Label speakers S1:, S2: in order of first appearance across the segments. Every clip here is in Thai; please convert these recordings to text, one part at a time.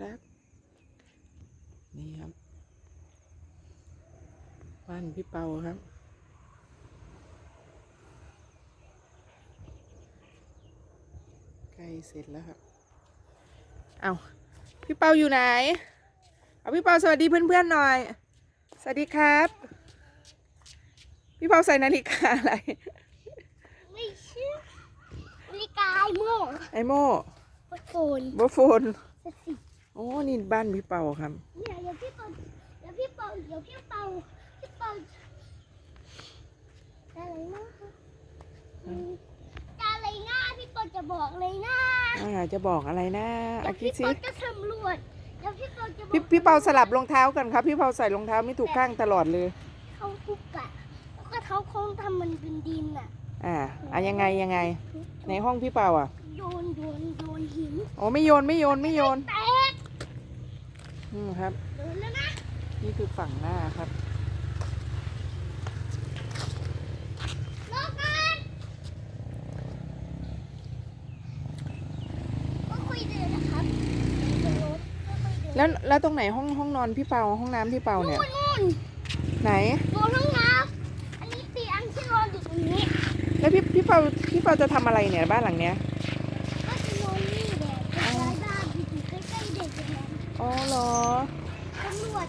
S1: ครับ นี่ครับ บ้านพี่เปาครับ ใกล้เสร็จแล้วครับ เอาพี่เปาอยู่ไหน เอาพี่เปาสวัสดีเพื่อนๆหน่อย สวัสดีครับ พี่เปาใส่นาฬิกาอะไร
S2: ไม่เชื่อนาฬิกาไอ้โม่
S1: ไอโม่
S2: วัดโฟน
S1: บโฟน
S2: สสิ
S1: โอ้นี่บ้านพี่เปาครับ
S2: เนี่ยเดี๋ยวพี่เปาเดี๋ยวพี่เปาเดี๋ยวพี่เปาพี่เปาอะไรนะคะอืมอะไรนะพี่เปาจะบอกเลยนะ
S1: อ่าจะบอกอะไรนะ
S2: เดี๋
S1: อา
S2: ยว
S1: คิด
S2: พี่
S1: สิ
S2: เปาจะสำรวจเดี๋ยวพี่เปาจะบอก
S1: พี่พี่เปาสลับรองเท้ากันครับ พี่เปาใส่รองเท้าไม่ถูกข้างตลอดเลย
S2: เขาทุกอะแล้วก็เขาคงทำมันเป็นดินอะ
S1: อ่าอะยังไงยังไง ในห้องพี่เปาอะ
S2: โยนโยนโยนหิน
S1: โอ้ไม่โยนไม่โยนไม่โยน
S2: แต ก
S1: อืมครับ
S2: นี่
S1: คือฝั่งหน้าครับ
S2: รอกัน
S1: แล้วแล้วตรงไหนห้องห้องนอนพี่เปาห้องน้ำพี่เปาเนี่ย
S2: นู่น
S1: ไหน
S2: โดนห้องน้ำอันนี้เตียงที่นอนอยู่ตรงนี้
S1: แล้วพี่พี่เปาพี่เปาจะทำอะไรเนี่ยบ้านหลังเนี้ย
S2: ก็จะนอนนี่แหละจะย้ายบ้านอยู่ใกล้ๆเด็กแทน
S1: อ๋อเหรอ
S2: ตำรวจ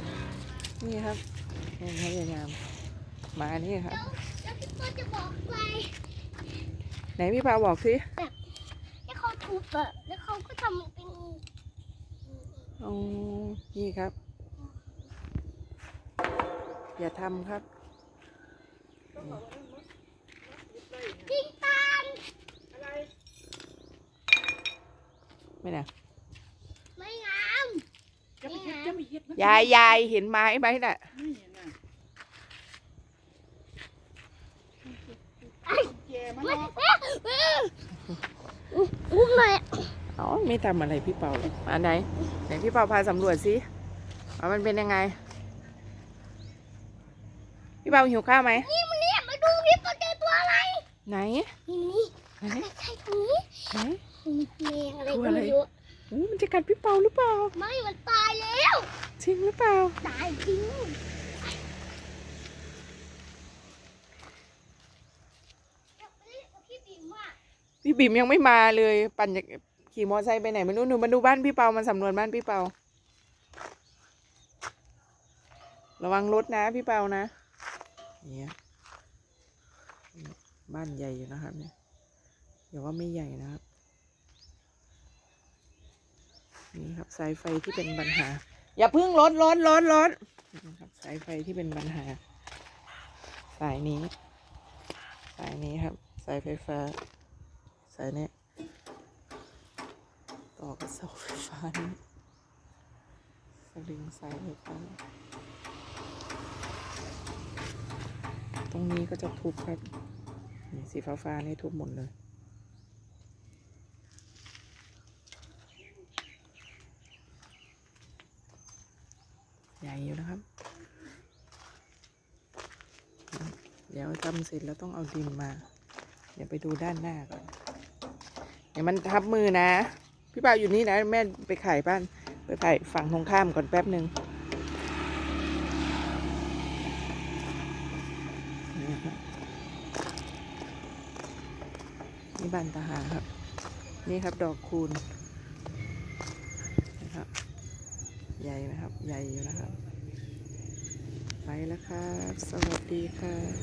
S1: นี่ครับนี่ครับยายงามมานี่ครับ
S2: แล้วแล้วพี่ก็จะบอกไป
S1: ไหนพี่เปาบอกสิ
S2: ให้เขาทุบอะแล้วเขาก็ทำมันเป็น
S1: อ๋อนี่ครับ อย่าทำครับ
S2: จริงตาม
S1: ไม่นะ
S2: ไม่งาม
S3: จะไปเฮ็ดจะไปเฮ็ดมัน
S1: ยายยายเห็นไม้ไหมน่ะ
S3: ไม่เห็นน่ะแกมัน
S2: มัน
S3: เนาะ
S2: เอ๊ะเอ๊ะอุ้มหน่อย
S1: อ๋อไม่ทำอะไรพี่เปาหรอกอันไหนไหนพี่เปาพาสำรวจสิว่ามันเป็นยังไง พี่เปาหิวข้าวไหม
S2: นี่มันเนี่ยมาดูพี่ปอเจอตัวอะไร
S1: ไหน
S2: นี่นี่
S1: ไหน
S2: ใช่ตรงนี้
S1: ไหน
S2: กั
S1: ดพี่เปาหรือเปล่า
S2: ไม่ มันตายแล้ว
S1: จริงหรือเปล่า
S2: ตายจริงเดี๋ยวไปเล่นกับพี่บิ๊มอะ
S1: พี่บิ๋มยังไม่มาเลย ปั่นจากขี่มอเตอร์ไซค์ไปไหนไม่รู้หนูมาดูบ้านพี่เปามันสำรวจบ้านพี่เปา ระวังรถนะพี่เปานะเนี่ยบ้านใหญ่อยู่นะครับเนี่ยอย่าว่าไม่ใหญ่นะครับ นี่ครับสายไฟที่เป็นปัญหา อย่าพึ่งรถรถรถรถนี่ครับสายไฟที่เป็นปัญหา สายนี้ สายนี้ครับ สายไฟฟ้า สายเนี้ยต่อกับเสาไฟฟ้านี้สลิงสายไฟฟ้าตรงนี้ก็จะทุบครับนี่สีฟ้าฟ้าๆนี่ทุบหมดเลย ใหญ่อยู่นะครับ เดี๋ยวทำเสร็จแล้วต้องเอาดินมา เดี๋ยวไปดูด้านหน้าก่อนเดี๋ยวมันทับมือนะ พี่เปาอยู่นี่นะ แม่ไปขายบ้าน ไปขายฝั่งตรงข้ามก่อนแป๊บหนึ่งนี่บนี่บ้านทหารครับ นี่ครับดอกคูณนะครับ ใหญ่นะครับ ใหญ่อยู่นะครับ ไปแล้วครับ สวัสดีค่ะ